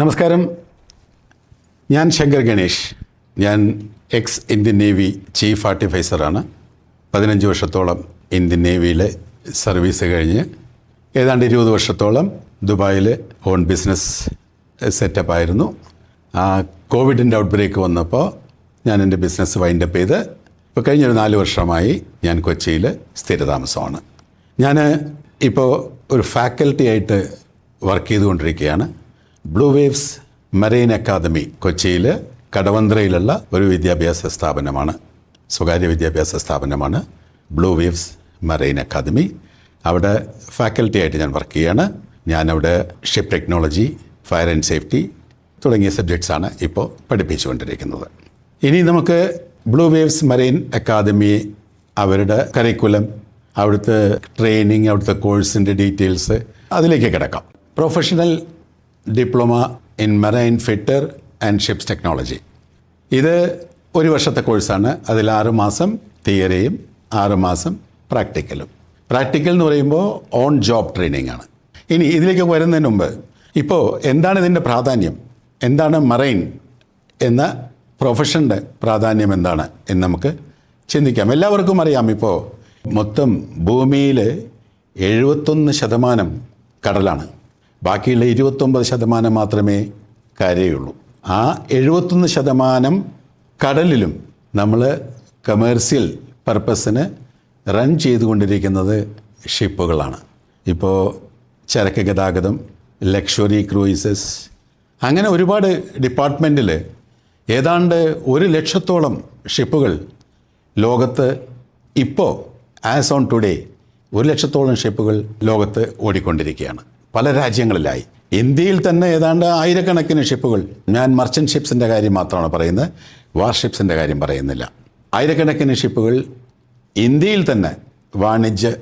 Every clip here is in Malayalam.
നമസ്കാരം. ഞാൻ ശങ്കർ ഗണേഷ്. ഞാൻ എക്സ് ഇന്ത്യൻ നേവി ചീഫ് ആർട്ടിഫൈസറാണ് പതിനഞ്ച് വർഷത്തോളം ഇന്ത്യൻ നേവിയിലെ സർവീസ് കഴിഞ്ഞ് ഏതാണ്ട് ഇരുപത് വർഷത്തോളം ദുബായിൽ ഓൺ ബിസിനസ് സെറ്റപ്പ് ആയിരുന്നു. ആ കോവിഡിന്റെ ഔട്ട് ബ്രേക്ക് വന്നപ്പോൾ ഞാൻ എന്റെ ബിസിനസ് വൈൻഡപ്പ് ചെയ്ത് ഇപ്പോൾ കഴിഞ്ഞൊരു നാല് വർഷമായി ഞാൻ കൊച്ചിയിൽ സ്ഥിരതാമസമാണ്. ഞാൻ ഇപ്പോൾ ഒരു ഫാക്കൽറ്റി ആയിട്ട് വർക്ക് ചെയ്തുകൊണ്ടിരിക്കുകയാണ്. ബ്ലൂ വേവ്സ് മറൈൻ അക്കാദമി കൊച്ചിയിൽ കടവന്ത്രയിലുള്ള ഒരു വിദ്യാഭ്യാസ സ്ഥാപനമാണ്. സ്വകാര്യ വിദ്യാഭ്യാസ സ്ഥാപനമാണ് ബ്ലൂ വേവ്സ് മറൈൻ അക്കാദമി അവിടെ ഫാക്കൽറ്റി ആയിട്ട് ഞാൻ വർക്ക് ചെയ്യാണ്. ഞാനവിടെ ship technology fire and safety തുടങ്ങിയ സബ്ജക്ട്സാണ് ഇപ്പോൾ പഠിപ്പിച്ചുകൊണ്ടിരിക്കുന്നത്. ഇനി നമുക്ക് ബ്ലൂ വേവ്സ് മറൈൻ അക്കാദമി അവരുടെ കരിക്കുലം അവിടുത്തെ ട്രെയിനിങ് അവിടുത്തെ കോഴ്സിന്റെ ഡീറ്റെയിൽസ് അതിലേക്ക് കിടക്കാം. Professional diploma in marine fitter and ships technology. ഇത് ഒരു വർഷത്തെ കോഴ്സാണ്. അതിൽ ആറുമാസം തിയറിയും ആറുമാസം പ്രാക്ടിക്കലും. പ്രാക്ടിക്കൽ എന്ന് പറയുമ്പോൾ ഓൺ ജോബ് ട്രെയിനിങ് ആണ് ഇനി ഇതിലേക്ക് വരുന്നതിന് മുമ്പ് ഇപ്പോൾ എന്താണ് ഇതിന്റെ പ്രാധാന്യം? എന്താണ് മറൈൻ എന്ന പ്രൊഫഷന്റെ പ്രാധാന്യം എന്താണ് എന്ന് നമുക്ക് ചിന്തിക്കാം. എല്ലാവർക്കും അറിയാം ഇപ്പോൾ മൊത്തം ഭൂമിയിൽ എഴുപത്തൊന്ന് ശതമാനം കടലാണ്. ബാക്കിയുള്ള ഇരുപത്തൊമ്പത് ശതമാനം മാത്രമേ കരയുള്ളൂ ആ എഴുപത്തൊന്ന് ശതമാനം കടലിലും നമ്മൾ കമേഴ്സ്യൽ പർപ്പസിന് റൺ ചെയ്തുകൊണ്ടിരിക്കുന്നത് ഷിപ്പുകളാണ്. ഇപ്പോൾ ചരക്ക് ഗതാഗതം ലക്ഷറി ക്രൂയിസസ് അങ്ങനെ ഒരുപാട് ഡിപ്പാർട്ട്മെന്റിൽ ഏതാണ്ട് ഒരു ലക്ഷത്തോളം ഷിപ്പുകൾ ലോകത്ത് ഇപ്പോൾ ആസ് ഓൺ ടുഡേ ഒരു ലക്ഷത്തോളം ഷിപ്പുകൾ ലോകത്ത് ഓടിക്കൊണ്ടിരിക്കുകയാണ്. പല രാജ്യങ്ങളിലായി. ഇന്ത്യയിൽ തന്നെ ഏതാണ്ട് ആയിരക്കണക്കിന് ഷിപ്പുകൾ. ഞാൻ മർച്ചന്റ് ഷിപ്സിന്റെ കാര്യം മാത്രമാണ് പറയുന്നത്. വാർഷിപ്സിന്റെ കാര്യം പറയുന്നില്ല. ആയിരക്കണക്കിന് ഷിപ്പുകൾ ഇന്ത്യയിൽ തന്നെ വാണിജ്യ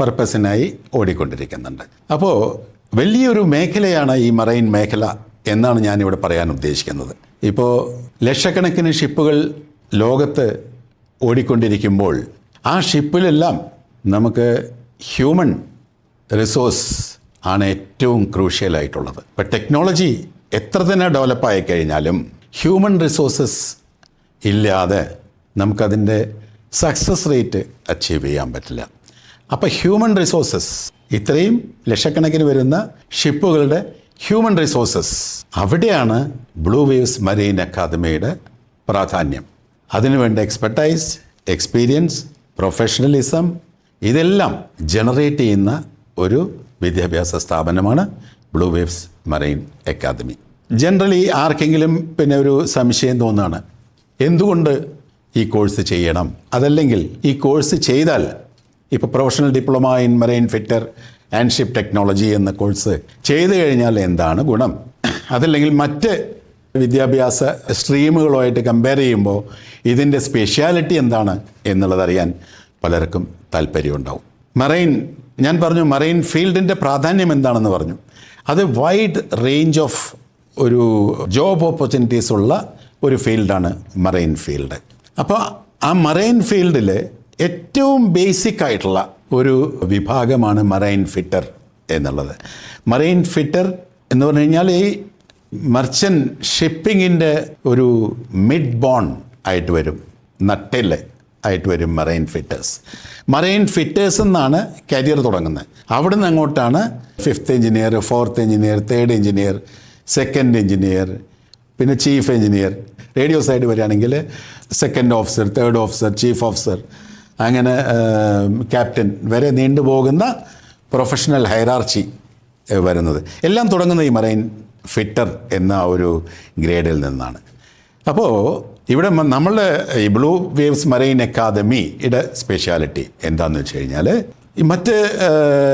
പർപ്പസിനായി ഓടിക്കൊണ്ടിരിക്കുന്നുണ്ട്. അപ്പോൾ വലിയൊരു മേഖലയാണ് ഈ മറൈൻ മേഖല എന്നാണ് ഞാനിവിടെ പറയാൻ ഉദ്ദേശിക്കുന്നത്. ഇപ്പോൾ ലക്ഷക്കണക്കിന് ഷിപ്പുകൾ ലോകത്ത് ഓടിക്കൊണ്ടിരിക്കുമ്പോൾ ആ ഷിപ്പിലെല്ലാം നമുക്ക് ഹ്യൂമൻ റിസോഴ്സ് ആണ് ഏറ്റവും ക്രൂഷ്യലായിട്ടുള്ളത് ഇപ്പം ടെക്നോളജി എത്ര തന്നെ ഡെവലപ്പായി കഴിഞ്ഞാലും ഹ്യൂമൻ റിസോഴ്സസ് ഇല്ലാതെ നമുക്കതിന്റെ സക്സസ് റേറ്റ് അച്ചീവ് ചെയ്യാൻ പറ്റില്ല. അപ്പോൾ ഹ്യൂമൻ റിസോഴ്സസ് ഇത്രയും ലക്ഷക്കണക്കിന് വരുന്ന ഷിപ്പുകളുടെ ഹ്യൂമൻ റിസോഴ്സസ് അവിടെയാണ് ബ്ലൂ വേവ്സ് മറൈൻ അക്കാദമിയുടെ പ്രാധാന്യം. അതിനുവേണ്ട എക്സ്പെർട്ടൈസ് എക്സ്പീരിയൻസ് പ്രൊഫഷണലിസം ഇതെല്ലാം ജനറേറ്റ് ചെയ്യുന്ന ഒരു വിദ്യാഭ്യാസ സ്ഥാപനമാണ് Blue Waves Marine Academy. Generally ആർക്കെങ്കിലും പിന്നെ ഒരു സംശയം തോന്നുകയാണ് എന്തുകൊണ്ട് ഈ കോഴ്സ് ചെയ്യണം? അതല്ലെങ്കിൽ ഈ കോഴ്സ് ചെയ്താൽ ഇപ്പോൾ professional diploma in marine fitter and ship technology എന്ന കോഴ്സ് ചെയ്തു കഴിഞ്ഞാൽ എന്താണ് ഗുണം? അതല്ലെങ്കിൽ മറ്റ് വിദ്യാഭ്യാസ സ്ട്രീമുകളുമായിട്ട് കമ്പയർ ചെയ്യുമ്പോൾ ഇതിന്റെ സ്പെഷ്യാലിറ്റി എന്താണ് എന്നുള്ളതറിയാൻ പലർക്കും താല്പര്യമുണ്ടാവും. മറൈൻ ഞാൻ പറഞ്ഞു മറൈൻ ഫീൽഡിന്റെ പ്രാധാന്യം എന്താണെന്ന് പറഞ്ഞു. അത് വൈഡ് റേഞ്ച് ഓഫ് ഒരു ജോബ് ഓപ്പർച്യൂണിറ്റീസ് ഉള്ള ഒരു ഫീൽഡാണ് മറൈൻ ഫീൽഡ്. അപ്പോൾ ആ മറൈൻ ഫീൽഡിൽ ഏറ്റവും ബേസിക് ആയിട്ടുള്ള ഒരു വിഭാഗമാണ് മറൈൻ ഫിറ്റർ എന്നുള്ളത്. മറൈൻ ഫിറ്റർ എന്ന് പറഞ്ഞു കഴിഞ്ഞാൽ ഈ മർച്ചൻ ഷിപ്പിങ്ങിന്റെ ഒരു മിഡ് ബോൺ ആയിട്ട് വരും നട്ടിൽ ആയിട്ട് വരും മറൈൻ ഫിറ്റേഴ്സ് മറൈൻ ഫിറ്റേഴ്സ് എന്നാണ് കരിയർ തുടങ്ങുന്നത്. അവിടെ നിന്ന് അങ്ങോട്ടാണ് fifth engineer fourth engineer third engineer second engineer പിന്നെ ചീഫ് എഞ്ചിനീയർ റേഡിയോ സൈഡ് വരികയാണെങ്കിൽ second officer third officer chief officer അങ്ങനെ ക്യാപ്റ്റൻ വരെ നീണ്ടുപോകുന്ന പ്രൊഫഷണൽ ഹൈറാർച്ചി വരുന്നത്. എല്ലാം തുടങ്ങുന്ന ഈ മറൈൻ ഫിറ്റർ എന്ന ഒരു ഗ്രേഡിൽ നിന്നാണ്. അപ്പോൾ ഇവിടെ നമ്മളുടെ ഈ ബ്ലൂ വേവ്സ് മറൈൻ അക്കാദമിയുടെ സ്പെഷ്യാലിറ്റി എന്താണെന്ന് വെച്ച് കഴിഞ്ഞാൽ മറ്റ്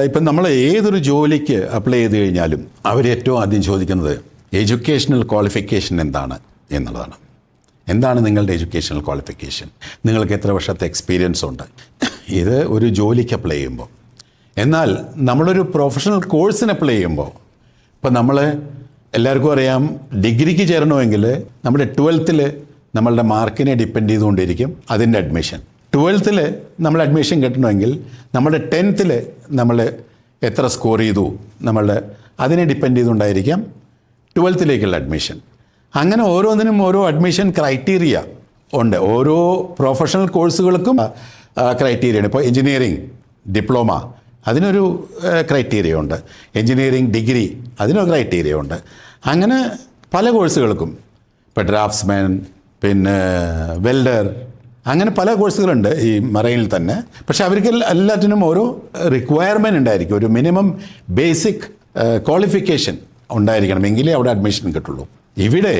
ഇപ്പം നമ്മൾ ഏതൊരു ജോലിക്ക് അപ്ലൈ ചെയ്ത് കഴിഞ്ഞാലും അവർ ഏറ്റവും ആദ്യം ചോദിക്കുന്നത് എഡ്യൂക്കേഷണൽ ക്വാളിഫിക്കേഷൻ എന്താണ് എന്നുള്ളതാണ്. എന്താണ് നിങ്ങളുടെ എഡ്യൂക്കേഷണൽ ക്വാളിഫിക്കേഷൻ നിങ്ങൾക്ക് എത്ര വർഷത്തെ എക്സ്പീരിയൻസ് ഉണ്ട്? ഇത് ഒരു ജോലിക്ക് അപ്ലൈ ചെയ്യുമ്പോൾ. എന്നാൽ നമ്മളൊരു പ്രൊഫഷണൽ കോഴ്സിന് അപ്ലൈ ചെയ്യുമ്പോൾ ഇപ്പം നമ്മൾ എല്ലാവർക്കും അറിയാം ഡിഗ്രിക്ക് ചേരണമെങ്കിൽ നമ്മുടെ ട്വൽത്തിൽ നമ്മളുടെ മാർക്കിനെ ഡിപ്പെൻഡ് ചെയ്തുകൊണ്ടിരിക്കും അതിന്റെ അഡ്മിഷൻ ട്വൽത്തിൽ നമ്മൾ അഡ്മിഷൻ കിട്ടണമെങ്കിൽ നമ്മുടെ ടെൻത്തിൽ നമ്മൾ എത്ര സ്കോർ ചെയ്തു നമ്മളുടെ അതിനെ ഡിപ്പെൻഡ് ചെയ്തുകൊണ്ടായിരിക്കാം ട്വൽത്തിലേക്കുള്ള അഡ്മിഷൻ അങ്ങനെ ഓരോന്നിനും ഓരോ അഡ്മിഷൻ ക്രൈറ്റീരിയ ഉണ്ട്. ഓരോ പ്രൊഫഷണൽ കോഴ്സുകൾക്കും ക്രൈറ്റീരിയ ഉണ്ട്. ഇപ്പോൾ എഞ്ചിനീയറിംഗ് ഡിപ്ലോമ അതിനൊരു ക്രൈറ്റീരിയ ഉണ്ട്. എഞ്ചിനീയറിംഗ് ഡിഗ്രി അതിനൊരു ക്രൈറ്റീരിയ ഉണ്ട്. അങ്ങനെ പല കോഴ്സുകൾക്കും ഇപ്പോൾ ഡ്രാഫ്റ്റ്സ്മാൻ പിന്നെ വെൽഡർ അങ്ങനെ പല കോഴ്സുകളുണ്ട് ഈ മറൈനിൽ തന്നെ. പക്ഷെ അവർക്ക് എല്ലാറ്റിനും ഓരോ റിക്വയർമെന്റ് ഉണ്ടായിരിക്കും. ഒരു മിനിമം ബേസിക് ക്വാളിഫിക്കേഷൻ ഉണ്ടായിരിക്കണം എങ്കിലേ അവിടെ അഡ്മിഷൻ കിട്ടുള്ളൂ. ഇവിടെ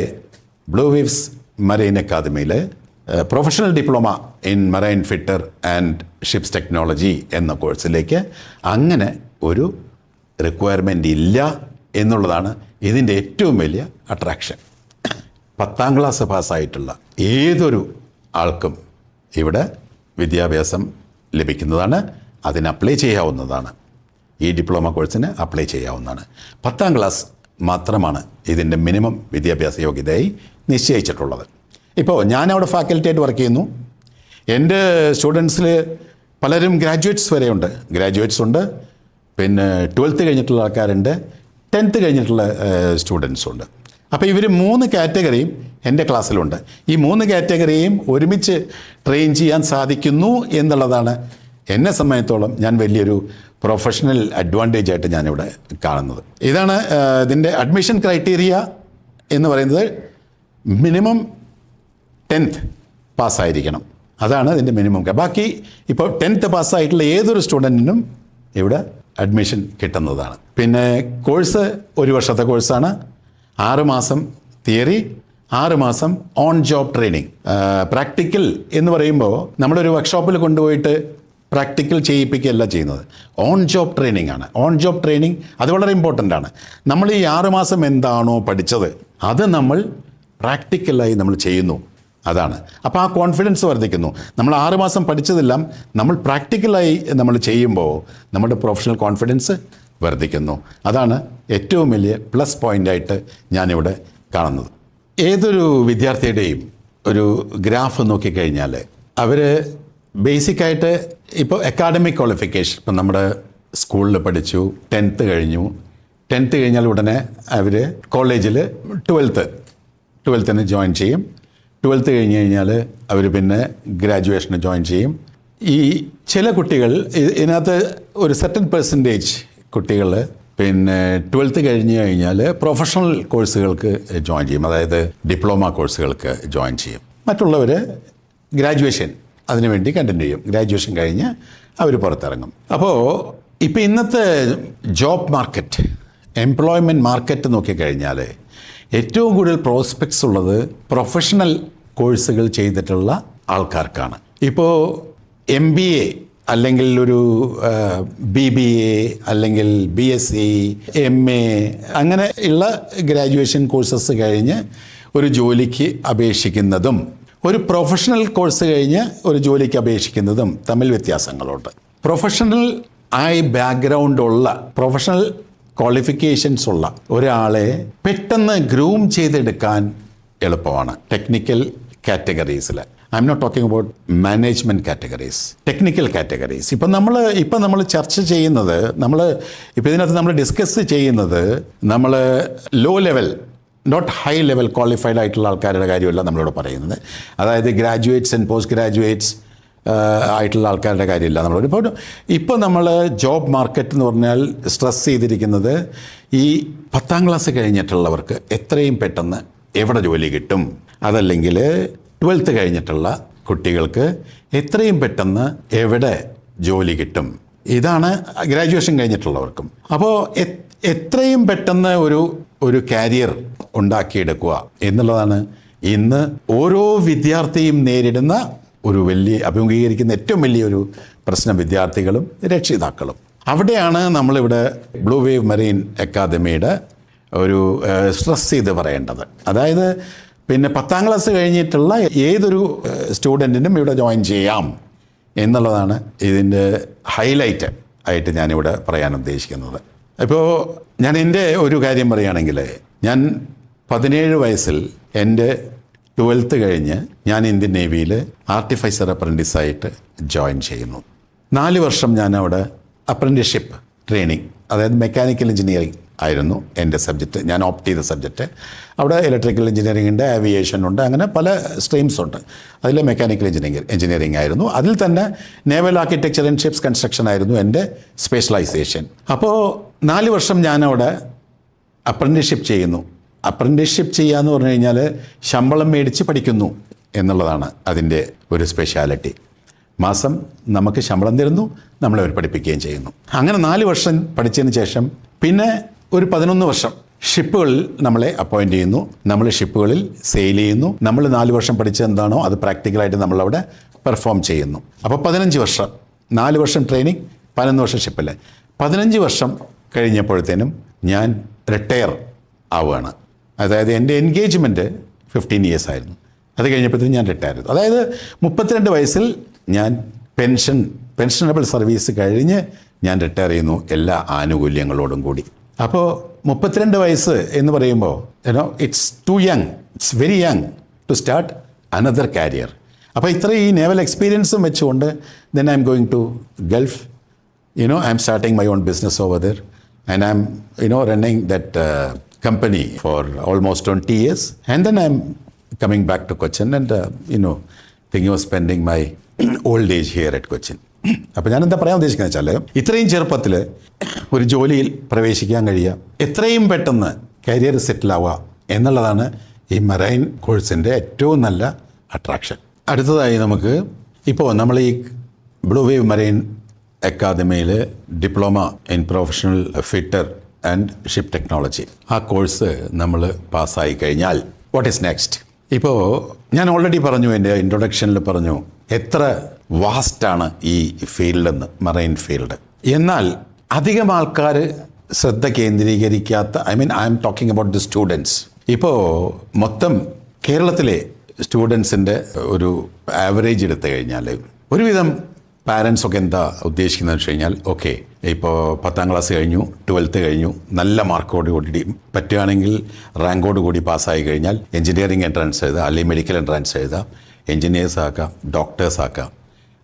ബ്ലൂ വേവ്സ് മറൈൻ അക്കാദമിയിൽ professional diploma in marine fitter and ships technology എന്ന കോഴ്സിലേക്ക് അങ്ങനെ ഒരു റിക്വയർമെന്റ് ഇല്ല എന്നുള്ളതാണ് ഇതിന്റെ ഏറ്റവും വലിയ അട്രാക്ഷൻ പത്താം ക്ലാസ് പാസ്സായിട്ടുള്ള ഏതൊരു ആൾക്കും ഇവിടെ വിദ്യാഭ്യാസം ലഭിക്കുന്നതാണ്. അതിന് അപ്ലൈ ചെയ്യാവുന്നതാണ്. ഈ ഡിപ്ലോമ കോഴ്സിന് അപ്ലൈ ചെയ്യാവുന്നതാണ്. പത്താം ക്ലാസ് മാത്രമാണ് ഇതിന്റെ മിനിമം വിദ്യാഭ്യാസ യോഗ്യതയായി നിശ്ചയിച്ചിട്ടുള്ളത്. ഇപ്പോൾ ഞാനവിടെ ഫാക്കൽറ്റിയായിട്ട് വർക്ക് ചെയ്യുന്നു. എന്റെ സ്റ്റുഡൻസിൽ പലരും ഗ്രാജുവേറ്റ്സ് വരെയുണ്ട്. ഗ്രാജുവേറ്റ്സ് ഉണ്ട്. പിന്നെ ട്വൽത്ത് കഴിഞ്ഞിട്ടുള്ള ആൾക്കാരുണ്ട്. ടെൻത്ത് കഴിഞ്ഞിട്ടുള്ള സ്റ്റുഡൻസും ഉണ്ട്. അപ്പോൾ ഇവർ മൂന്ന് കാറ്റഗറിയും എന്റെ ക്ലാസ്സിലുണ്ട്. ഈ മൂന്ന് കാറ്റഗറിയും ഒരുമിച്ച് ട്രെയിൻ ചെയ്യാൻ സാധിക്കുന്നു എന്നുള്ളതാണ് എന്നെ സംബന്ധിച്ചോളം ഞാൻ വലിയൊരു പ്രൊഫഷണൽ അഡ്വാന്റേജ് ആയിട്ട് ഞാനിവിടെ കാണുന്നത്. ഇതാണ് ഇതിന്റെ അഡ്മിഷൻ ക്രൈറ്റീരിയ എന്ന് പറയുന്നത് മിനിമം ടെൻത്ത് പാസ്സായിരിക്കണം അതാണ് ഇതിന്റെ മിനിമം ബാക്കി ഇപ്പോൾ ടെൻത്ത് പാസ്സായിട്ടുള്ള ഏതൊരു സ്റ്റുഡന്റിനും ഇവിടെ അഡ്മിഷൻ കിട്ടുന്നതാണ്. പിന്നെ കോഴ്സ് ഒരു വർഷത്തെ കോഴ്സാണ് ആറ് മാസം തിയറി ആറ് മാസം ഓൺ ജോബ് ട്രെയിനിങ് പ്രാക്ടിക്കൽ എന്ന് പറയുമ്പോൾ നമ്മളൊരു വർക്ക്ഷോപ്പിൽ കൊണ്ടുപോയിട്ട് പ്രാക്ടിക്കൽ ചെയ്യിപ്പിക്കുകയല്ല ചെയ്യുന്നത്. ഓൺ ജോബ് ട്രെയിനിങ് ആണ്. ഓൺ ജോബ് ട്രെയിനിങ് അത് വളരെ ഇമ്പോർട്ടന്റ് ആണ്. നമ്മൾ ഈ ആറ് മാസം എന്താണോ പഠിച്ചത് അത് നമ്മൾ പ്രാക്ടിക്കലായി നമ്മൾ ചെയ്യുന്നു. അതാണ്. അപ്പോൾ ആ കോൺഫിഡൻസ് വർദ്ധിക്കുന്നു. നമ്മൾ ആറ് മാസം പഠിച്ചതെല്ലാം നമ്മൾ പ്രാക്ടിക്കലായി നമ്മൾ ചെയ്യുമ്പോൾ നമ്മുടെ പ്രൊഫഷണൽ കോൺഫിഡൻസ് വർദ്ധിക്കുന്നു. അതാണ് ഏറ്റവും വലിയ പ്ലസ് പോയിന്റായിട്ട് ഞാനിവിടെ കാണുന്നത്. ഏതൊരു വിദ്യാർത്ഥിയുടെയും ഒരു ഗ്രാഫ് നോക്കിക്കഴിഞ്ഞാൽ അവർ ബേസിക്കായിട്ട് ഇപ്പോൾ അക്കാഡമിക് ക്വാളിഫിക്കേഷൻ ഇപ്പം നമ്മുടെ സ്കൂളിൽ പഠിച്ചു ടെൻത്ത് കഴിഞ്ഞു. ടെൻത്ത് കഴിഞ്ഞാൽ ഉടനെ അവർ കോളേജിൽ ട്വൽത്ത് ട്വൽത്തിന് ജോയിൻ ചെയ്യും. ട്വൽത്ത് കഴിഞ്ഞ് കഴിഞ്ഞാൽ അവർ പിന്നെ ഗ്രാജുവേഷന് ജോയിൻ ചെയ്യും. ഈ ചില കുട്ടികൾ ഇതിനകത്ത് ഒരു സെർട്ടൻ പെർസെന്റേജ് കുട്ടികൾ പിന്നെ ട്വൽത്ത് കഴിഞ്ഞ് കഴിഞ്ഞാൽ പ്രൊഫഷണൽ കോഴ്സുകൾക്ക് ജോയിൻ ചെയ്യും. അതായത് ഡിപ്ലോമ കോഴ്സുകൾക്ക് ജോയിൻ ചെയ്യും. മറ്റുള്ളവർ ഗ്രാജുവേഷൻ അതിനുവേണ്ടി കണ്ടിന്യൂ ചെയ്യും. ഗ്രാജുവേഷൻ കഴിഞ്ഞ് അവർ പുറത്തിറങ്ങും. അപ്പോൾ ഇപ്പോൾ ഇന്നത്തെ ജോബ് മാർക്കറ്റ് എംപ്ലോയ്മെന്റ് മാർക്കറ്റ് നോക്കിക്കഴിഞ്ഞാൽ ഏറ്റവും കൂടുതൽ പ്രോസ്പെക്ട്സ് ഉള്ളത് പ്രൊഫഷണൽ കോഴ്സുകൾ ചെയ്തിട്ടുള്ള ആൾക്കാർക്കാണ്. ഇപ്പോൾ എം ബി എ അല്ലെങ്കിൽ ഒരു ബി ബി എ അല്ലെങ്കിൽ B S C M A അങ്ങനെ ഉള്ള ഗ്രാജുവേഷൻ കോഴ്സസ് കഴിഞ്ഞ് ഒരു ജോലിക്ക് അപേക്ഷിക്കുന്നതും ഒരു പ്രൊഫഷണൽ കോഴ്സ് കഴിഞ്ഞ് ഒരു ജോലിക്ക് അപേക്ഷിക്കുന്നതും തമ്മിൽ വ്യത്യാസങ്ങളുണ്ട് പ്രൊഫഷണൽ ആയി ബാക്ക്ഗ്രൗണ്ട് ഉള്ള പ്രൊഫഷണൽ ക്വാളിഫിക്കേഷൻസ് ഉള്ള ഒരാളെ പെട്ടെന്ന് ഗ്രൂം ചെയ്തെടുക്കാൻ എളുപ്പമാണ്. Technical കാറ്റഗറീസിൽ I am not talking about management categories technical categories ഇപ്പം നമ്മൾ ഇപ്പം നമ്മൾ ചർച്ച ചെയ്യുന്നത് നമ്മൾ ഇപ്പം ഇതിനകത്ത് നമ്മൾ ഡിസ്കസ് ചെയ്യുന്നത് നമ്മൾ low level not high level qualified ആയിട്ടുള്ള ആൾക്കാരുടെ കാര്യമല്ല നമ്മളിവിടെ പറയുന്നത്. അതായത് ഗ്രാജുവേറ്റ്സ് ആൻഡ് പോസ്റ്റ് ഗ്രാജുവേറ്റ്സ് ആയിട്ടുള്ള ആൾക്കാരുടെ കാര്യമില്ല നമ്മൾ ഇപ്പോൾ ഇപ്പോൾ നമ്മൾ ജോബ് മാർക്കറ്റ് എന്ന് പറഞ്ഞാൽ സ്ട്രെസ് ചെയ്തിരിക്കുന്നത് ഈ പത്താം ക്ലാസ് കഴിഞ്ഞിട്ടുള്ളവർക്ക് എത്രയും പെട്ടെന്ന് എവിടെ ജോലി കിട്ടും? അതല്ലെങ്കിൽ ട്വൽത്ത് കഴിഞ്ഞിട്ടുള്ള കുട്ടികൾക്ക് എത്രയും പെട്ടെന്ന് എവിടെ ജോലി കിട്ടും? ഇതാണ് ഗ്രാജുവേഷൻ കഴിഞ്ഞിട്ടുള്ളവർക്കും. അപ്പോൾ എത്രയും പെട്ടെന്ന് ഒരു ഒരു കാരിയർ ഉണ്ടാക്കിയെടുക്കുക എന്നുള്ളതാണ് ഇന്ന് ഓരോ വിദ്യാർത്ഥിയും നേരിടുന്ന ഒരു വലിയ അഭിമുഖീകരിക്കുന്ന ഏറ്റവും വലിയൊരു പ്രശ്നം വിദ്യാർത്ഥികളും രക്ഷിതാക്കളും. അവിടെയാണ് നമ്മളിവിടെ ബ്ലൂ വേവ് മറീൻ അക്കാദമിയുടെ ഒരു സ്ട്രെസ് ചെയ്ത് പറയേണ്ടത്. അതായത് പിന്നെ പത്താം ക്ലാസ് കഴിഞ്ഞിട്ടുള്ള ഏതൊരു സ്റ്റുഡന്റിനും ഇവിടെ ജോയിൻ ചെയ്യാം എന്നുള്ളതാണ് ഇതിന്റെ ഹൈലൈറ്റ് ആയിട്ട് ഞാനിവിടെ പറയാൻ ഉദ്ദേശിക്കുന്നത്. ഇപ്പോൾ ഞാൻ എന്റെ ഒരു കാര്യം പറയുകയാണെങ്കിൽ ഞാൻ പതിനേഴ് വയസ്സിൽ എന്റെ ട്വൽത്ത് കഴിഞ്ഞ് ഞാൻ ഇന്ത്യൻ നേവിയിൽ ആർട്ടിഫൈസർ അപ്രന്റീസായിട്ട് ജോയിൻ ചെയ്യുന്നു. നാല് വർഷം ഞാൻ അവിടെ അപ്രന്റീസ്ഷിപ്പ് ട്രെയിനിങ് അതായത് മെക്കാനിക്കൽ എഞ്ചിനീയറിംഗ് ആയിരുന്നു എന്റെ സബ്ജക്റ്റ്. ഞാൻ ഓപ്റ്റ് ചെയ്ത സബ്ജക്റ്റ്. അവിടെ ഇലക്ട്രിക്കൽ എഞ്ചിനീയറിംഗ് ഉണ്ട് ആവിയേഷൻ ഉണ്ട് അങ്ങനെ പല സ്ട്രീംസ് ഉണ്ട്. അതിൽ മെക്കാനിക്കൽ എഞ്ചിനീയറിംഗ് എഞ്ചിനീയറിംഗ് ആയിരുന്നു. അതിൽ തന്നെ naval architecture and ships construction ആയിരുന്നു എന്റെ സ്പെഷ്യലൈസേഷൻ അപ്പോൾ നാല് വർഷം ഞാനവിടെ അപ്രന്റിഷിപ്പ് ചെയ്യുന്നു. അപ്രന്റിഷിപ്പ് ചെയ്യുക എന്ന് പറഞ്ഞു കഴിഞ്ഞാൽ ശമ്പളം മേടിച്ച് പഠിക്കുന്നു എന്നുള്ളതാണ് അതിന്റെ ഒരു സ്പെഷ്യാലിറ്റി മാസം നമുക്ക് ശമ്പളം തരുന്നു നമ്മളെ അവർ പഠിപ്പിക്കുകയും ചെയ്യുന്നു. അങ്ങനെ നാല് വർഷം പഠിച്ചതിന് ശേഷം പിന്നെ ഒരു പതിനൊന്ന് വർഷം ഷിപ്പുകളിൽ നമ്മളെ അപ്പോയിന്റ് ചെയ്യുന്നു. നമ്മൾ ഷിപ്പുകളിൽ സെയിൽ ചെയ്യുന്നു. നമ്മൾ നാല് വർഷം പഠിച്ചത് എന്താണോ അത് പ്രാക്ടിക്കലായിട്ട് നമ്മളവിടെ പെർഫോം ചെയ്യുന്നു. അപ്പോൾ പതിനഞ്ച് വർഷം നാല് വർഷം ട്രെയിനിങ് പതിനൊന്ന് വർഷം ഷിപ്പിൽ പതിനഞ്ച് വർഷം കഴിഞ്ഞപ്പോഴത്തേനും ഞാൻ റിട്ടയർ ആവുകയാണ്. അതായത് എന്റെ എൻഗേജ്മെന്റ് ഫിഫ്റ്റീൻ ഇയേഴ്സ് ആയിരുന്നു. അത് കഴിഞ്ഞപ്പോഴത്തേനും ഞാൻ റിട്ടയർ ചെയ്തു. അതായത് മുപ്പത്തിരണ്ട് വയസ്സിൽ ഞാൻ പെൻഷൻ പെൻഷനബിൾ സർവീസ് കഴിഞ്ഞ് ഞാൻ റിട്ടയർ ചെയ്യുന്നു. എല്ലാ ആനുകൂല്യങ്ങളോടും കൂടി. അപ്പോൾ മുപ്പത്തിരണ്ട് വയസ്സ് എന്ന് പറയുമ്പോൾ you know it's too young it's very young to start another career അപ്പോൾ ഇത്ര ഈ നേവൽ എക്സ്പീരിയൻസും വെച്ചുകൊണ്ട് then I am going to Gulf i'm starting my own business over there and i'm you know running that uh, company for almost 20 years and then i'm coming back to cochin and uh, you know thinking of spending my old age here at cochin അപ്പോൾ ഞാൻ എന്താ പറയാൻ ഉദ്ദേശിക്കുന്നത് വെച്ചാൽ ഇത്രയും ചെറുപ്പത്തിൽ ഒരു ജോലിയിൽ പ്രവേശിക്കാൻ കഴിയുക എത്രയും പെട്ടെന്ന് കരിയർ സെറ്റിലാവുക എന്നുള്ളതാണ് ഈ മറൈൻ കോഴ്സിന്റെ ഏറ്റവും നല്ല അട്രാക്ഷൻ. അടുത്തതായി നമുക്ക് ഇപ്പോൾ നമ്മൾ ഈ ബ്ലൂ വേവ് മറൈൻ അക്കാദമിയിൽ diploma in professional fitter and ship technology. ആ കോഴ്സ് നമ്മൾ പാസ്സായി കഴിഞ്ഞാൽ വാട്ട് ഈസ് നെക്സ്റ്റ് ഇപ്പോൾ ഞാൻ ഓൾറെഡി പറഞ്ഞു എന്റെ ഇൻട്രൊഡക്ഷനിൽ പറഞ്ഞു എത്ര വാസ്റ്റാണ് ഈ ഫീൽഡെന്ന് മറൈൻ ഫീൽഡ് എന്നാൽ അധികം ആൾക്കാർ ശ്രദ്ധ കേന്ദ്രീകരിക്കാത്ത I mean I am talking about the students ഇപ്പോൾ മൊത്തം കേരളത്തിലെ സ്റ്റുഡൻസിന്റെ ഒരു ആവറേജ് എടുത്തു കഴിഞ്ഞാൽ ഒരുവിധം പാരൻസ് ഒക്കെ എന്താ ഉദ്ദേശിക്കുന്നത് വെച്ച് കഴിഞ്ഞാൽ ഓക്കെ ഇപ്പോൾ പത്താം ക്ലാസ് കഴിഞ്ഞു ട്വൽത്ത് കഴിഞ്ഞു നല്ല മാർക്കോട് കൂടി. പറ്റുകയാണെങ്കിൽ റാങ്കോട് കൂടി പാസ്സായി കഴിഞ്ഞാൽ എഞ്ചിനീയറിംഗ് എൻട്രൻസ് എഴുതാം അല്ലെങ്കിൽ മെഡിക്കൽ എൻട്രൻസ് എഴുതാം എഞ്ചിനീയേഴ്സ് ആക്കാം ഡോക്ടേഴ്സ് ആക്കാം.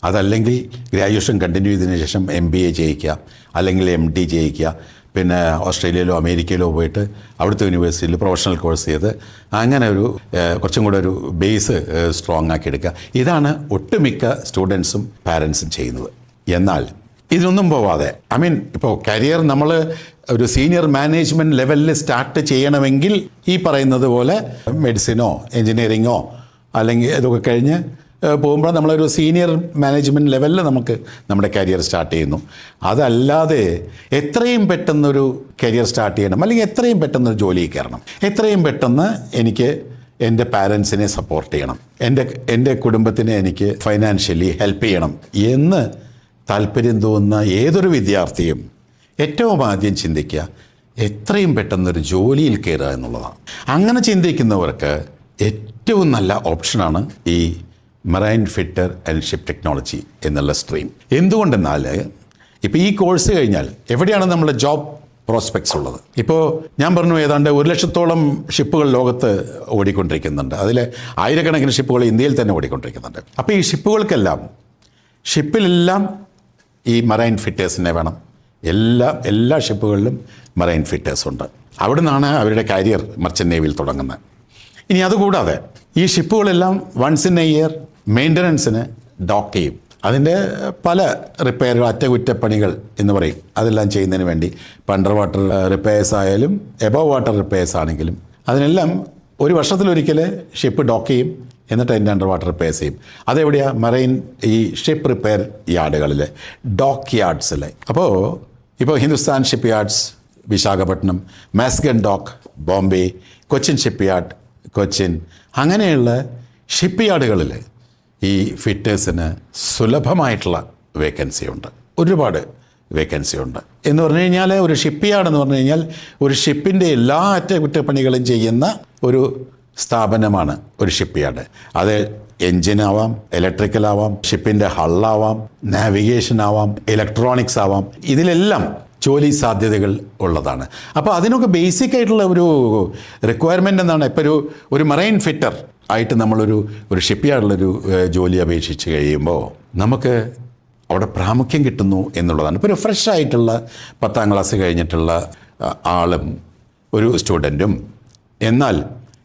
അതല്ലെങ്കിൽ ഗ്രാജുവേഷൻ കണ്ടിന്യൂ ചെയ്തതിന് ശേഷം എം ബി എ ചെയ്യിക്കുക അല്ലെങ്കിൽ എം ഡി ചെയ്യിക്കുക പിന്നെ ഓസ്ട്രേലിയയിലോ അമേരിക്കയിലോ പോയിട്ട് അവിടുത്തെ യൂണിവേഴ്സിറ്റിയിൽ പ്രൊഫഷണൽ കോഴ്സ് ചെയ്ത് അങ്ങനെ ഒരു കുറച്ചും കൂടെ ഒരു ബേസ് സ്ട്രോങ് ആക്കി എടുക്കുക. ഇതാണ് ഒട്ടുമിക്ക സ്റ്റുഡൻസും പാരൻസും ചെയ്യുന്നത്. എന്നാൽ ഇതിനൊന്നും പോവാതെ. ഐ മീൻ ഇപ്പോൾ കരിയർ നമ്മൾ ഒരു സീനിയർ മാനേജ്മെന്റ് ലെവലിൽ സ്റ്റാർട്ട് ചെയ്യണമെങ്കിൽ ഈ പറയുന്നത് പോലെ മെഡിസിനോ എൻജിനീയറിങ്ങോ അല്ലെങ്കിൽ ഇതൊക്കെ കഴിഞ്ഞ് പോകുമ്പോൾ നമ്മളൊരു സീനിയർ മാനേജ്മെന്റ് ലെവലിൽ നമുക്ക് നമ്മുടെ കരിയർ സ്റ്റാർട്ട് ചെയ്യുന്നു. അതല്ലാതെ എത്രയും പെട്ടെന്നൊരു കരിയർ സ്റ്റാർട്ട് ചെയ്യണം. അല്ലെങ്കിൽ എത്രയും പെട്ടെന്നൊരു ജോലിയിൽ കയറണം. എത്രയും പെട്ടെന്ന് എനിക്ക് എന്റെ പാരൻസിനെ സപ്പോർട്ട് ചെയ്യണം. എന്റെ എന്റെ കുടുംബത്തിനെ എനിക്ക് ഫൈനാൻഷ്യലി ഹെൽപ്പ് ചെയ്യണം എന്ന് താല്പര്യം തോന്നുന്ന ഏതൊരു വിദ്യാർത്ഥിയും ഏറ്റവും ആദ്യം ചിന്തിക്കുക എത്രയും പെട്ടെന്നൊരു ജോലിയിൽ കയറുക എന്നുള്ളതാണ്. അങ്ങനെ ചിന്തിക്കുന്നവർക്ക് ഏറ്റവും നല്ല ഓപ്ഷനാണ് ഈ marine fitter and ship technology എന്നുള്ള സ്ട്രീം. എന്തുകൊണ്ടെന്നാൽ ഇപ്പോൾ ഈ കോഴ്സ് കഴിഞ്ഞാൽ എവിടെയാണ് നമ്മുടെ ജോബ് പ്രോസ്പെക്ട്സ് ഉള്ളത്? ഇപ്പോൾ ഞാൻ പറഞ്ഞു ഏതാണ്ട് ഒരു ലക്ഷത്തോളം ഷിപ്പുകൾ ലോകത്ത് ഓടിക്കൊണ്ടിരിക്കുന്നുണ്ട്. അതിൽ ആയിരക്കണക്കിന് ഷിപ്പുകൾ ഇന്ത്യയിൽ തന്നെ ഓടിക്കൊണ്ടിരിക്കുന്നുണ്ട്. അപ്പോൾ ഈ ഷിപ്പുകൾക്കെല്ലാം ഷിപ്പിലെല്ലാം ഈ മറൈൻ ഫിറ്റേഴ്സിനെ വേണം. എല്ലാ എല്ലാ ഷിപ്പുകളിലും മറൈൻ ഫിറ്റേഴ്സ് ഉണ്ട്. അവിടെ നിന്നാണ് അവരുടെ കരിയർ മർച്ചന്റ് നേവിയിൽ തുടങ്ങുന്നത്. ഇനി അതുകൂടാതെ ഈ ഷിപ്പുകളെല്ലാം വൺസ് ഇൻ എ ഇയർ മെയിന്റനൻസിന് ഡോക്ക് ചെയ്യും. അതിന്റെ പല റിപ്പയറുകൾ അറ്റകുറ്റപ്പണികൾ എന്ന് പറയും. അതെല്ലാം ചെയ്യുന്നതിന് വേണ്ടി പണ്ടർ വാട്ടർ റിപ്പയേഴ്സ് ആയാലും എബവ് വാട്ടർ റിപ്പയേഴ്സ് ആണെങ്കിലും അതിനെല്ലാം ഒരു വർഷത്തിലൊരിക്കൽ ഷിപ്പ് ഡോക്ക് ചെയ്യും. എന്നിട്ട് അതിന്റെ അണ്ടർ വാട്ടർ റിപ്പയർ ചെയ്യും. അതെവിടെയാണ് മറൈൻ ഈ ഷിപ്പ് റിപ്പയർ യാർഡുകളിൽ ഡോക്ക് യാർഡ്സിൽ അപ്പോൾ ഇപ്പോൾ Hindustan ship yards Visakhapatnam Mazagon dock Bombay Cochin ship yard Cochin അങ്ങനെയുള്ള ഷിപ്പ് യാർഡുകളിൽ ഈ ഫിറ്റേഴ്സിന് സുലഭമായിട്ടുള്ള വേക്കൻസി ഉണ്ട്. ഒരുപാട് വേക്കൻസി ഉണ്ട്. എന്ന് പറഞ്ഞു കഴിഞ്ഞാൽ ഒരു ഷിപ്പ് യാർഡ് എന്ന് പറഞ്ഞു കഴിഞ്ഞാൽ ഒരു ഷിപ്പിന്റെ എല്ലാ അറ്റകുറ്റപ്പണികളും ചെയ്യുന്ന ഒരു സ്ഥാപനമാണ് ഒരു ഷിപ്പ് യാർഡ് അത് എൻജിൻ ആവാം ഇലക്ട്രിക്കൽ ആവാം ഷിപ്പിന്റെ ഹള്ളാവാം നാവിഗേഷൻ ആവാം ഇലക്ട്രോണിക്സ് ആവാം. ഇതിലെല്ലാം ജോലി സാധ്യതകൾ ഉള്ളതാണ്. അപ്പോൾ അതിനൊക്കെ ബേസിക് ആയിട്ടുള്ള ഒരു റിക്വയർമെന്റ് എന്നാണ്. ഇപ്പോൾ ഒരു ഒരു മറൈൻ ഫിറ്റർ ആയിട്ട് നമ്മളൊരു ഒരു ഷിപ്പ് യാർഡിലൊരു ജോലി അപേക്ഷിച്ച് കഴിയുമ്പോൾ നമുക്ക് അവിടെ പ്രാമുഖ്യം കിട്ടുന്നു എന്നുള്ളതാണ്. ഇപ്പോൾ ഒരു ഫ്രഷ് ആയിട്ടുള്ള പത്താം ക്ലാസ് കഴിഞ്ഞിട്ടുള്ള ആളും ഒരു സ്റ്റുഡന്റും എന്നാൽ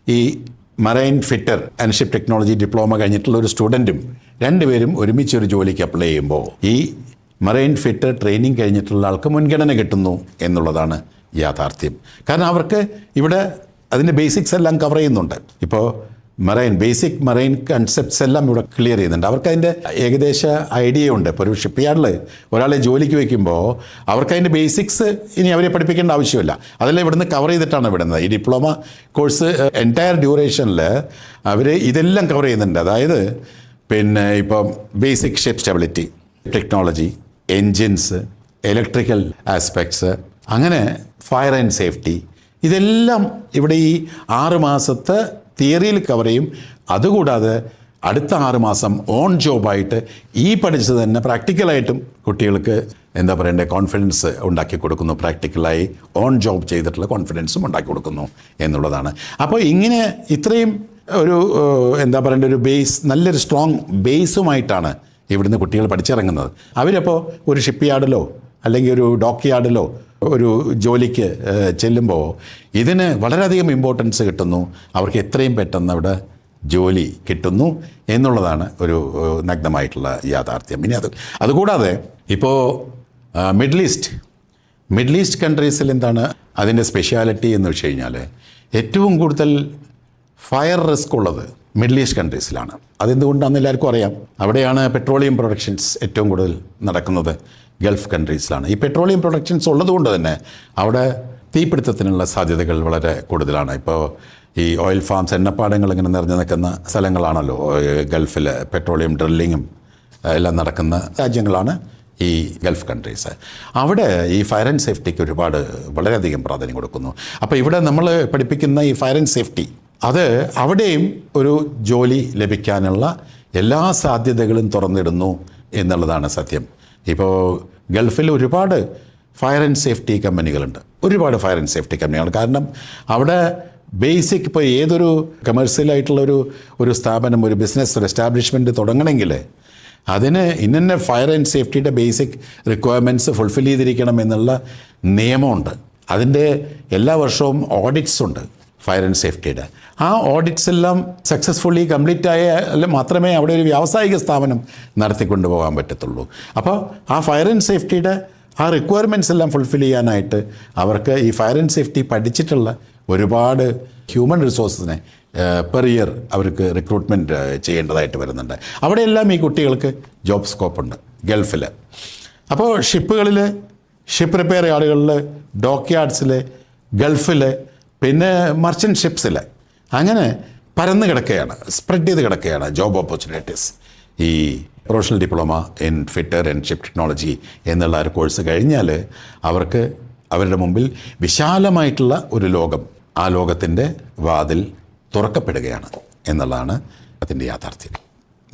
ഈ marine fitter and ship technology diploma കഴിഞ്ഞിട്ടുള്ള ഒരു സ്റ്റുഡന്റും രണ്ടുപേരും ഒരുമിച്ച് ഒരു ജോലിക്ക് അപ്ലൈ ചെയ്യുമ്പോൾ ഈ മറൈൻ ഫിറ്റർ ട്രെയിനിങ് കഴിഞ്ഞിട്ടുള്ള ആൾക്ക് മുൻഗണന കിട്ടുന്നു എന്നുള്ളതാണ് യാഥാർത്ഥ്യം. കാരണം അവർക്ക് ഇവിടെ അതിന്റെ ബേസിക്സ് എല്ലാം കവർ ചെയ്യുന്നുണ്ട്. ഇപ്പോൾ മറൈൻ ബേസിക് മറൈൻ കൺസെപ്റ്റ്സ് എല്ലാം ഇവിടെ ക്ലിയർ ചെയ്യുന്നുണ്ട്. അവർക്ക് അതിന്റെ ഏകദേശ ഐഡിയ ഉണ്ട്. ഇപ്പോൾ ഒരു ഷിപ്പ് യാർഡിൽ ഒരാളെ ജോലിക്ക് വയ്ക്കുമ്പോൾ അവർക്ക് അതിന്റെ ബേസിക്സ് ഇനി അവരെ പഠിപ്പിക്കേണ്ട ആവശ്യമില്ല. അതെല്ലാം ഇവിടുന്ന് കവർ ചെയ്തിട്ടാണ് വിടുന്നത്. ഈ ഡിപ്ലോമ കോഴ്സ് എന്റയർ ഡ്യൂറേഷനിൽ അവർ ഇതെല്ലാം കവർ ചെയ്യുന്നുണ്ട്. അതായത് പിന്നെ ഇപ്പം basic ship stability technology engines electrical aspects അങ്ങനെ ഫയർ ആൻഡ് സേഫ്റ്റി ഇതെല്ലാം ഇവിടെ ഈ ആറ് മാസത്തെ തിയറിയിൽ കവർ ചെയ്യും. അതുകൂടാതെ അടുത്ത ആറ് മാസം ഓൺ ജോബായിട്ട് ഈ പഠിച്ചത് തന്നെ പ്രാക്ടിക്കലായിട്ടും കുട്ടികൾക്ക് എന്താ പറയണ്ടേ കോൺഫിഡൻസ് ഉണ്ടാക്കി കൊടുക്കുന്നു. പ്രാക്ടിക്കലായി ഓൺ ജോബ് ചെയ്തിട്ടുള്ള കോൺഫിഡൻസും ഉണ്ടാക്കി കൊടുക്കുന്നു എന്നുള്ളതാണ്. അപ്പോൾ ഇങ്ങനെ ഇത്രയും ഒരു എന്താ പറയേണ്ട ഒരു ബേസ് നല്ലൊരു സ്ട്രോങ് ബേസുമായിട്ടാണ് ഇവിടുന്ന് കുട്ടികൾ പഠിച്ചിറങ്ങുന്നത്. അവരപ്പോൾ ഒരു ഷിപ്പ് യാർഡിലോ അല്ലെങ്കിൽ ഒരു ഡോക്ക് യാർഡിലോ ഒരു ജോലിക്ക് ചെല്ലുമ്പോൾ ഇതിന് വളരെയധികം ഇമ്പോർട്ടൻസ് കിട്ടുന്നു. അവർക്ക് എത്രയും പെട്ടെന്ന് അവിടെ ജോലി കിട്ടുന്നു എന്നുള്ളതാണ് ഒരു നഗ്നമായിട്ടുള്ള യാഥാർത്ഥ്യം. ഇനി അത് അതുകൂടാതെ ഇപ്പോൾ മിഡിൽ ഈസ്റ്റ് മിഡിൽ ഈസ്റ്റ് കൺട്രീസിൽ എന്താണ് അതിന്റെ സ്പെഷ്യാലിറ്റി എന്ന് വെച്ച് കഴിഞ്ഞാൽ ഏറ്റവും കൂടുതൽ ഫയർ റിസ്ക് ഉള്ളത് മിഡിൽ ഈസ്റ്റ് കൺട്രീസിലാണ്. അതെന്തുകൊണ്ടാണെന്ന് എല്ലാവർക്കും അറിയാം. അവിടെയാണ് പെട്രോളിയം പ്രൊഡക്ഷൻസ് ഏറ്റവും കൂടുതൽ നടക്കുന്നത്. ഗൾഫ് കൺട്രീസിലാണ്. ഈ പെട്രോളിയം പ്രൊഡക്ഷൻസ് ഉള്ളതുകൊണ്ട് തന്നെ അവിടെ തീപിടുത്തത്തിനുള്ള സാധ്യതകൾ വളരെ കൂടുതലാണ്. ഇപ്പോൾ ഈ ഓയിൽ ഫാംസ് എണ്ണപ്പാടങ്ങൾ ഇങ്ങനെ നിറഞ്ഞു നിൽക്കുന്ന സ്ഥലങ്ങളാണല്ലോ. ഗൾഫിൽ പെട്രോളിയം ഡ്രില്ലിങ്ങും എല്ലാം നടക്കുന്ന രാജ്യങ്ങളാണ് ഈ ഗൾഫ് കൺട്രീസ്. അവിടെ ഈ ഫയർ ആൻഡ് സേഫ്റ്റിക്ക് ഒരുപാട് വളരെയധികം പ്രാധാന്യം കൊടുക്കുന്നു. അപ്പോൾ ഇവിടെ നമ്മൾ പഠിപ്പിക്കുന്ന ഈ ഫയർ ആൻഡ് സേഫ്റ്റി അത് അവിടെയും ഒരു ജോലി ലഭിക്കാനുള്ള എല്ലാ സാധ്യതകളും തുറന്നിടുന്നു എന്നുള്ളതാണ് സത്യം. ഇപ്പോൾ ഗൾഫിൽ ഒരുപാട് ഫയർ ആൻഡ് സേഫ്റ്റി കമ്പനികളുണ്ട്. ഒരുപാട് ഫയർ ആൻഡ് സേഫ്റ്റി കമ്പനികൾ കാരണം അവിടെ ബേസിക് ഇപ്പോൾ ഏതൊരു കമേഴ്സ്യലായിട്ടുള്ള ഒരു ഒരു സ്ഥാപനം ഒരു ബിസിനസ് ഒരു എസ്റ്റാബ്ലിഷ്മെന്റ് തുടങ്ങണമെങ്കിൽ അതിന് ഇന്നെ ഫയർ ആൻഡ് സേഫ്റ്റിയുടെ ബേസിക് റിക്വയർമെന്റ്സ് ഫുൾഫിൽ ചെയ്തിരിക്കണം എന്നുള്ള നിയമമുണ്ട്. അതിന്റെ എല്ലാ വർഷവും ഓഡിറ്റ്സ് ഉണ്ട്. ഫയർ ആൻഡ് സേഫ്റ്റിയുടെ ആ ഓഡിറ്റ്സ് എല്ലാം സക്സസ്ഫുള്ളി കംപ്ലീറ്റ് ആയാൽ മാത്രമേ അവിടെ ഒരു വ്യാവസായിക സ്ഥാപനം നടത്തിക്കൊണ്ട് പോകാൻ പറ്റത്തുള്ളൂ. അപ്പോൾ ആ ഫയർ ആൻഡ് സേഫ്റ്റിയുടെ ആ റിക്വയർമെന്റ്സ് എല്ലാം ഫുൾഫിൽ ചെയ്യാനായിട്ട് അവർക്ക് ഈ ഫയർ ആൻഡ് സേഫ്റ്റി പഠിച്ചിട്ടുള്ള ഒരുപാട് ഹ്യൂമൻ റിസോഴ്സസിനെ പെർ ഇയർ അവർക്ക് റിക്രൂട്ട്മെന്റ് ചെയ്യേണ്ടതായിട്ട് വരുന്നുണ്ട്. അവിടെയെല്ലാം ഈ കുട്ടികൾക്ക് ജോബ് സ്കോപ്പുണ്ട് ഗൾഫിൽ അപ്പോൾ ഷിപ്പുകളിൽ ഷിപ്പ് റിപ്പയർ യാർഡുകളിൽ ഡോക്ക് യാർഡ്സിൽ ഗൾഫിൽ പിന്നെ മർച്ചന്റ് ഷിപ്സിൽ അങ്ങനെ പരന്ന് കിടക്കുകയാണ് സ്പ്രെഡ് ചെയ്ത് കിടക്കുകയാണ് ജോബ് ഓപ്പർച്യൂണിറ്റീസ് ഈ professional diploma in fitter and ship technology എന്നുള്ള ഒരു കോഴ്സ് കഴിഞ്ഞാൽ അവർക്ക് അവരുടെ മുമ്പിൽ വിശാലമായിട്ടുള്ള ഒരു ലോകം ആ ലോകത്തിന്റെ വാതിൽ തുറക്കപ്പെടുകയാണ് എന്നുള്ളതാണ് അതിന്റെ യാഥാർത്ഥ്യം.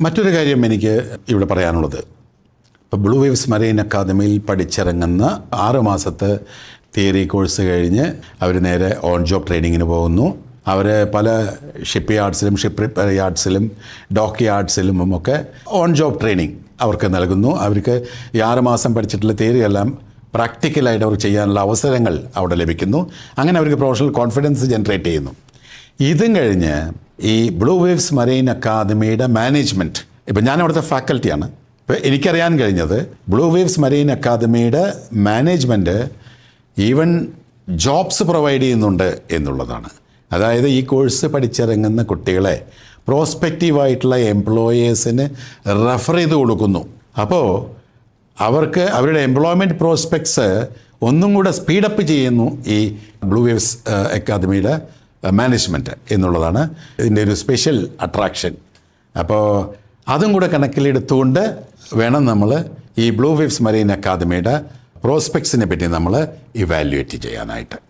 മറ്റൊരു കാര്യം എനിക്ക് ഇവിടെ പറയാനുള്ളത്. ഇപ്പോൾ ബ്ലൂ വേവ്സ് മറൈൻ അക്കാദമിയിൽ പഠിച്ചിറങ്ങുന്ന ആറ് മാസത്തെ തിയറി കോഴ്സ് കഴിഞ്ഞ് അവർ നേരെ ഓൺ ജോബ് ട്രെയിനിങ്ങിന് പോകുന്നു. അവർ പല ഷിപ്പ് യാർഡ്സിലും ഷിപ്പ് റിപ്പയർ യാർഡ്സിലും ഡോക്ക് യാർഡ്സിലും ഒക്കെ ഓൺ ജോബ് ട്രെയിനിങ് അവർക്ക് നൽകുന്നു. അവർക്ക് ഈ ആറ് മാസം പഠിച്ചിട്ടുള്ള തിയറി എല്ലാം പ്രാക്ടിക്കലായിട്ട് അവർക്ക് ചെയ്യാനുള്ള അവസരങ്ങൾ അവിടെ ലഭിക്കുന്നു. അങ്ങനെ അവർക്ക് പ്രൊഫഷണൽ കോൺഫിഡൻസ് ജനറേറ്റ് ചെയ്യുന്നു. ഇതും കഴിഞ്ഞ് ഈ ബ്ലൂ വേവ്സ് മറൈൻ അക്കാദമിയുടെ മാനേജ്മെന്റ് ഇപ്പം ഞാൻ അവിടുത്തെ ഫാക്കൽറ്റിയാണ് ഇപ്പം എനിക്കറിയാൻ കഴിഞ്ഞത് ബ്ലൂ വേവ്സ് മറൈൻ അക്കാദമിയുടെ മാനേജ്മെന്റ് ഈവൻ ജോബ്സ് പ്രൊവൈഡ് ചെയ്യുന്നുണ്ട് എന്നുള്ളതാണ്. അതായത് ഈ കോഴ്സ് പഠിച്ചിറങ്ങുന്ന കുട്ടികളെ പ്രോസ്പെക്റ്റീവായിട്ടുള്ള എംപ്ലോയേഴ്സിന് റെഫർ ചെയ്ത് കൊടുക്കുന്നു. അപ്പോൾ അവർക്ക് അവരുടെ എംപ്ലോയ്മെന്റ് പ്രോസ്പെക്ട്സ് ഒന്നും കൂടെ സ്പീഡപ്പ് ചെയ്യുന്നു ഈ ബ്ലൂ വേവ്സ് അക്കാദമിയുടെ മാനേജ്മെന്റ് എന്നുള്ളതാണ് ഇതിന്റെ ഒരു സ്പെഷ്യൽ അട്രാക്ഷൻ. അപ്പോൾ അതും കൂടെ കണക്കിലെടുത്തുകൊണ്ട് വേണം നമ്മൾ ഈ ബ്ലൂ വേവ്സ് മറീൻ അക്കാദമിയുടെ പ്രോസ്പെക്ട്സിനെ പറ്റി നമ്മൾ ഇവാലുവേറ്റ് ചെയ്യാനായിട്ട്.